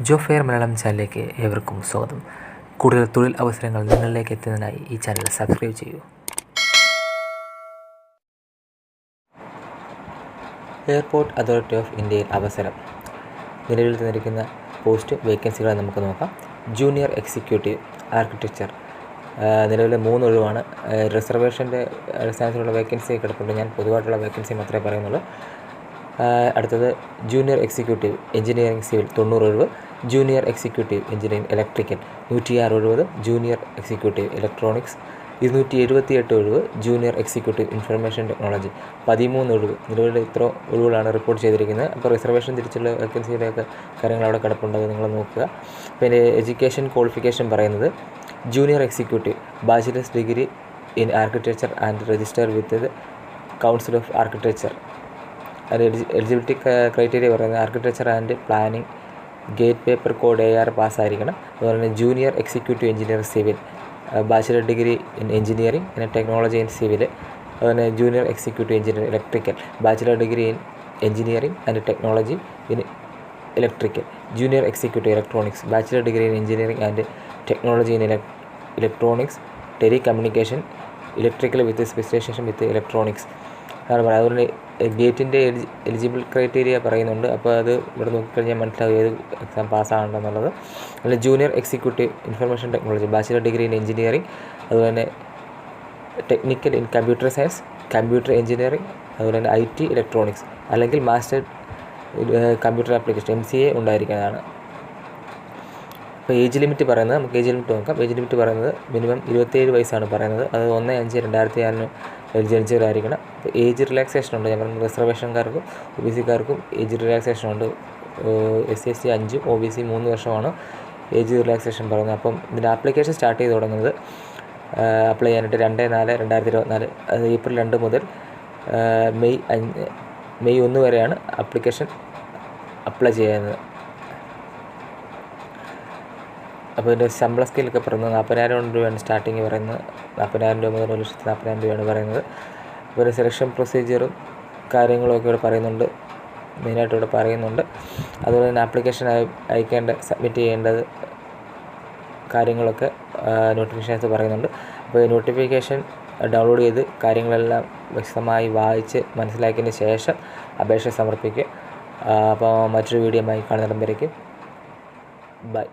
ജോ fair Malayalam ചാനലിലേക്ക് ഏവർക്കും സ്വാഗതം. കൂടുതൽ തൊഴിൽ അവസരങ്ങൾ നിങ്ങളിലേക്ക് എത്തുന്നതിനായി ഈ ചാനൽ സബ്സ്ക്രൈബ് ചെയ്യൂ. എയർപോർട്ട് അതോറിറ്റി ഓഫ് ഇന്ത്യയിൽ അവസരം. നിലവിൽ തന്നിരിക്കുന്ന പോസ്റ്റ് വേക്കൻസികളെ നമുക്ക് നോക്കാം. Junior executive architecture. നിലവിലെ മൂന്ന് ഒഴിവാണ്. റിസർവേഷന്റെ അടിസ്ഥാനത്തിലുള്ള വേക്കൻസി കിടപ്പുണ്ട്. ഞാൻ പൊതുവായിട്ടുള്ള വേക്കൻസി മാത്രമേ പറയുന്നുള്ളൂ. അടുത്തത് ജൂനിയർ എക്സിക്യൂട്ടീവ് എഞ്ചിനീയറിംഗ് സിവിൽ തൊണ്ണൂറ് ഒഴിവ്. ജൂനിയർ എക്സിക്യൂട്ടീവ് എഞ്ചിനീയറിംഗ് ഇലക്ട്രിക്കൽ നൂറ്റിയാറ് ഒഴിവ് ജൂനിയർ എക്സിക്യൂട്ടീവ് ഇലക്ട്രോണിക്സ് ഇരുന്നൂറ്റി എഴുപത്തി എട്ട് ഒഴിവ് ജൂനിയർ എക്സിക്യൂട്ടീവ് ഇൻഫർമേഷൻ ടെക്നോളജി പതിമൂന്ന് ഒഴിവ്. നിലവിൽ ഇത്ര ഒഴിവുകളാണ് റിപ്പോർട്ട് ചെയ്തിരിക്കുന്നത്. അപ്പോൾ റിസർവേഷൻ തിരിച്ചുള്ള വേക്കൻസിയുടെയൊക്കെ കാര്യങ്ങൾ അവിടെ കിടപ്പുണ്ടെന്ന് നിങ്ങൾ നോക്കുക. പിന്നെ എഡ്യൂക്കേഷൻ ക്വാളിഫിക്കേഷൻ പറയുന്നത് junior executive bachelor's degree in architecture and register with council of architecture. അത് എലിജിബിലിറ്റി ക്രൈറ്റീരിയ പറയുന്നത് architecture and planning GATE paper code A R പാസ്സായിരിക്കണം. അതുപോലെ തന്നെ junior executive engineer civil bachelor degree in engineering പിന്നെ technology in civil അതുപോലെ junior executive engineer electrical bachelor degree in engineering and technology in electrical junior executive electronics bachelor degree in engineering and technology in electronics telecommunication electrical with specialisation with electronics അതുപോലെ ഗേറ്റിന്റെ eligible criteria പറയുന്നുണ്ട്. അപ്പോൾ അത് ഇവിടെ നോക്കിക്കഴിഞ്ഞാൽ മനസ്സിലാവും ഏത് exam പാസ്സാകണമെന്നുള്ളത്. അല്ല junior executive information technology bachelor degree in engineering അതുപോലെ തന്നെ technical in computer science computer engineering അതുപോലെ തന്നെ ഐ ടി ഇലക്ട്രോണിക്സ് അല്ലെങ്കിൽ master computer application M C A ഉണ്ടായിരിക്കുന്നതാണ്. ഇപ്പോൾ ഏജ് ലിമിറ്റ് പറയുന്നത് നമുക്ക് ഏജ് ലിമിറ്റ് നോക്കാം. ഏജ് ലിമിറ്റ് പറയുന്നത് മിനിമം ഇരുപത്തേഴ് വയസ്സാണ് പറയുന്നത്. അത് ഒന്ന് അഞ്ച് രണ്ടായിരത്തി ജനിച്ചവരായിരിക്കണം. അപ്പോൾ ഏജ് റിലാക്സേഷൻ ഉണ്ട്. ഞാൻ പറഞ്ഞു റിസർവേഷൻകാർക്കും ഒ ബി സിക്കാർക്കും ഏജ് റിലാക്സേഷൻ ഉണ്ട്. എസ് സി എസ് സി അഞ്ചും ഒ ബി സി മൂന്ന് വർഷമാണ് ഏജ് റിലാക്സേഷൻ പറയുന്നത് അപ്പം ഇതിന്റെ ആപ്ലിക്കേഷൻ സ്റ്റാർട്ട് ചെയ്ത് തുടങ്ങുന്നത് അപ്ലൈ ചെയ്യാനായിട്ട് രണ്ട് നാല് രണ്ടായിരത്തി ഇരുപത്തിനാല് അത് ഏപ്രിൽ രണ്ട് മുതൽ മെയ് അഞ്ച് മെയ് ഒന്ന് വരെയാണ് ആപ്ലിക്കേഷൻ അപ്ലൈ ചെയ്യുന്നത്. അപ്പോൾ ഇതിന്റെ ശമ്പള സ്കെയിലൊക്കെ പറയുന്നത് നാൽപ്പതിനായിരം രൂപയാണ് സ്റ്റാർട്ടിങ് പറയുന്നത്. നാൽപ്പതിനായിരം രൂപ മുതൽ ഒരു ലക്ഷത്തി നാൽപ്പതിനായിരം രൂപയാണ് പറയുന്നത്. അപ്പോൾ സെലക്ഷൻ പ്രൊസീജിയറും കാര്യങ്ങളൊക്കെ ഇവിടെ പറയുന്നുണ്ട്. മെയിനായിട്ട് ഇവിടെ പറയുന്നുണ്ട്. അതുപോലെ തന്നെ ആപ്ലിക്കേഷൻ അയ അയക്കേണ്ട സബ്മിറ്റ് ചെയ്യേണ്ടത് കാര്യങ്ങളൊക്കെ നോട്ടിഫിക്കേഷൻസ് പറയുന്നുണ്ട്. അപ്പോൾ ഈ നോട്ടിഫിക്കേഷൻ ഡൗൺലോഡ് ചെയ്ത് കാര്യങ്ങളെല്ലാം വ്യക്തമായി വായിച്ച് മനസ്സിലാക്കിയതിന് ശേഷം അപേക്ഷ സമർപ്പിക്കുക. അപ്പോൾ മറ്റൊരു വീഡിയോ ആയി കാണുന്നിടം ബൈ.